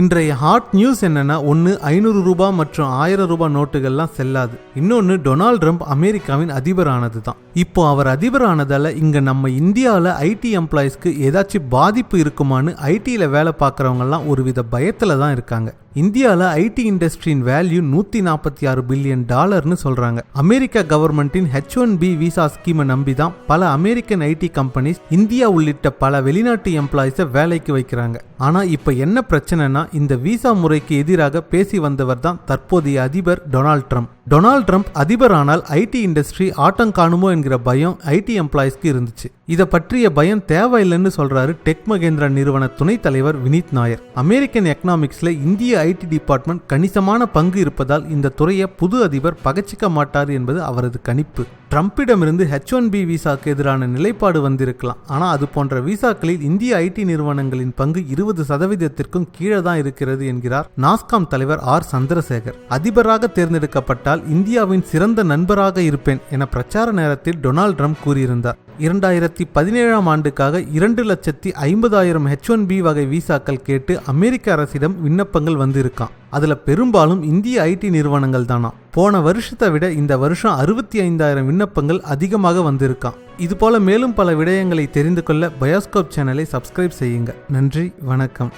இன்றைய hot news என்னன்னா ஒன்று ஐநூறு ரூபாய் மற்றும் ஆயிரம் ரூபாய் நோட்டுகள்லாம் செல்லாது. இன்னொன்று டொனால்ட் ட்ரம்ப் அமெரிக்காவின் அதிபரானது தான் இப்போ அவர் அதிபரானதால் இங்கே நம்ம இந்தியாவில் ஐடி எம்ப்ளாயிஸ்க்கு ஏதாச்சும் பாதிப்பு இருக்குமான்னு ஐடியில் வேலை பார்க்குறவங்கலாம் ஒருவித பயத்தில் தான் இருக்காங்க. இந்தியாவில் ஐடி இண்டஸ்ட்ரியின் வேல்யூ நூற்றி நாற்பத்தி ஆறு பில்லியன் டாலர்னு சொல்கிறாங்க அமெரிக்கா கவர்மெண்ட்டின் ஹெச் ஒன் பி விசா ஸ்கீமை நம்பி தான் பல அமெரிக்கன் ஐடி கம்பெனிஸ் இந்தியா உள்ளிட்ட பல வெளிநாட்டு எம்ப்ளாயிஸை வேலைக்கு வைக்கிறாங்க. ஆனால் இப்போ என்ன பிரச்சனைனா இந்த விசா முறைக்கு எதிராக பேசி வந்தவர் தான் தற்போதைய அதிபர் டொனால்ட் ட்ரம்ப். டொனால்ட் ட்ரம்ப் அதிபரானால் ஐடி இண்டஸ்ட்ரி ஆட்டம் காணுமோ என்கிற பயம் ஐடி எம்ப்ளாயிஸ்க்கு இருந்துச்சு. இதை பற்றிய பயம் தேவையில்லைன்னு சொல்றாரு டெக் மகேந்திரா நிறுவன துணைத் தலைவர் வினீத் நாயர். அமெரிக்கன் எக்கனாமிக்ஸ்ல இந்திய ஐடி டிபார்ட்மெண்ட் கணிசமான பங்கு இருப்பதால் இந்த துறையை புது அதிபர் பகச்சிக்க மாட்டார் என்பது அவரது கணிப்பு. ட்ரம்பிடமிருந்து ஹெச் ஒன் பி விசாக்கு எதிரான நிலைப்பாடு வந்திருக்கலாம். ஆனால் அது போன்ற விசாக்களில் இந்திய ஐடி நிறுவனங்களின் பங்கு இருபது சதவீதத்திற்கும் கீழே தான் இருக்கிறது என்கிறார் நாஸ்காம் தலைவர் ஆர். சந்திரசேகர். அதிபராக தேர்ந்தெடுக்கப்பட்டால் இந்தியாவின் சிறந்த நண்பராக இருப்பேன் என பிரச்சார நேரத்தில் டொனால்ட் ட்ரம்ப் கூறியிருந்தார். இரண்டாயிரத்தி பதினேழாம் ஆண்டுக்காக இரண்டு லட்சத்தி ஐம்பதாயிரம் ஹெச் ஒன் பி வகை விசாக்கள் கேட்டு அமெரிக்க அரசிடம் விண்ணப்பங்கள் வந்திருக்கான் அதுல பெரும்பாலும் இந்திய ஐடி நிறுவனங்கள் தானா. போன வருஷத்தை விட இந்த வருஷம் அறுபத்தி ஐந்தாயிரம் விண்ணப்பங்கள் அதிகமாக வந்திருக்கான் இதுபோல மேலும் பல விடயங்களை தெரிந்து கொள்ள பயோஸ்கோப் சேனலை சப்ஸ்கிரைப் செய்யுங்க. நன்றி வணக்கம்.